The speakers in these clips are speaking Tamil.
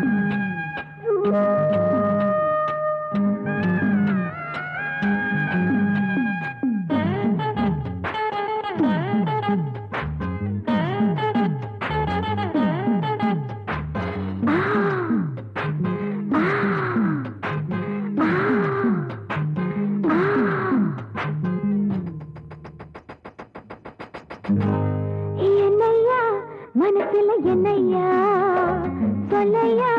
Thank you. என்னையா மனசுல என்னையா? சொல்லையா?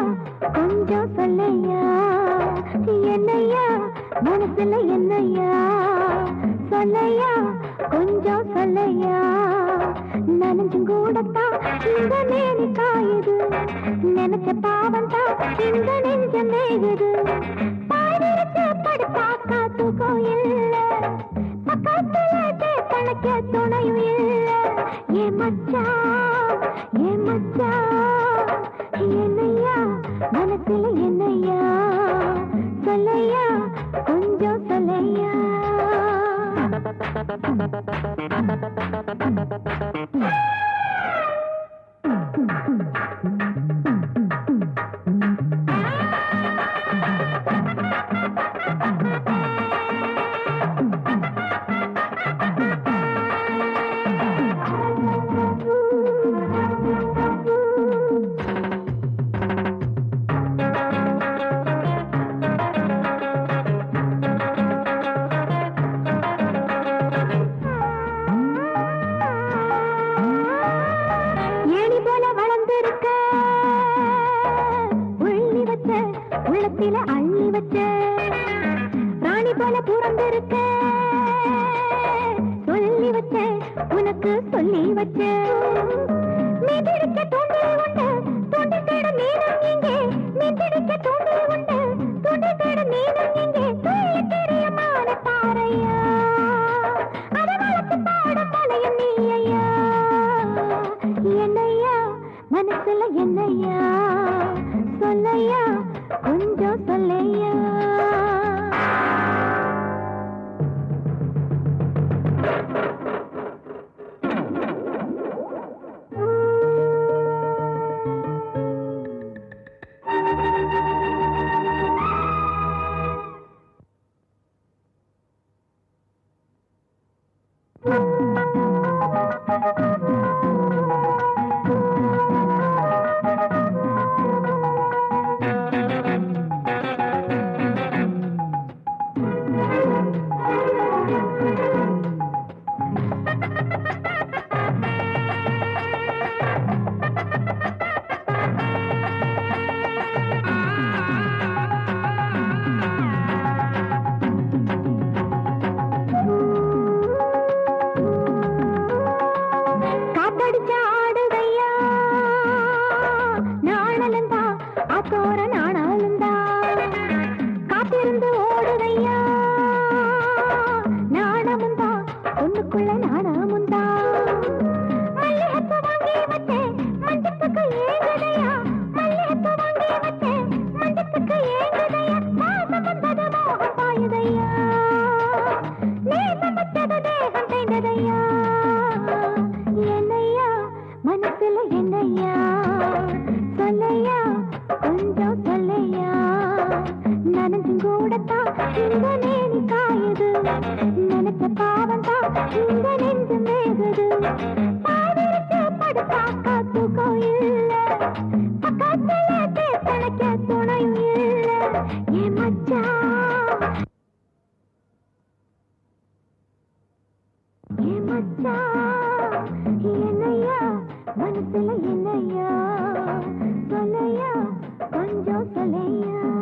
கொஞ்சம் சொல்லையா? என்னையா? மனசுல என்னையா? சொல்லையா? கொஞ்சம் சொல்லையா? நனைஞ்சும் கூடத்தான் இந்த நேரி காயுது. நினைச்ச பாவம் தான் இந்த நெஞ்சம் மேயுது. பாடிருச்சு படுத்தாக்கா தூக்கம் இல்ல. பக்கத்துல கணக்க கழுத்தில அள்ளி வச்ச ராணி போல பிறந்திருக்க. சொல்லி வச்ச உனக்கு சொல்லி வச்ச. மீதிருக்க மாசம் வந்தது மோகம் பாயுதையா? நீ வச்சது தேகம் தேய்ந்ததையா? மனசுல என்னையா சொல்லையா கொஞ்சம் சொல்லையா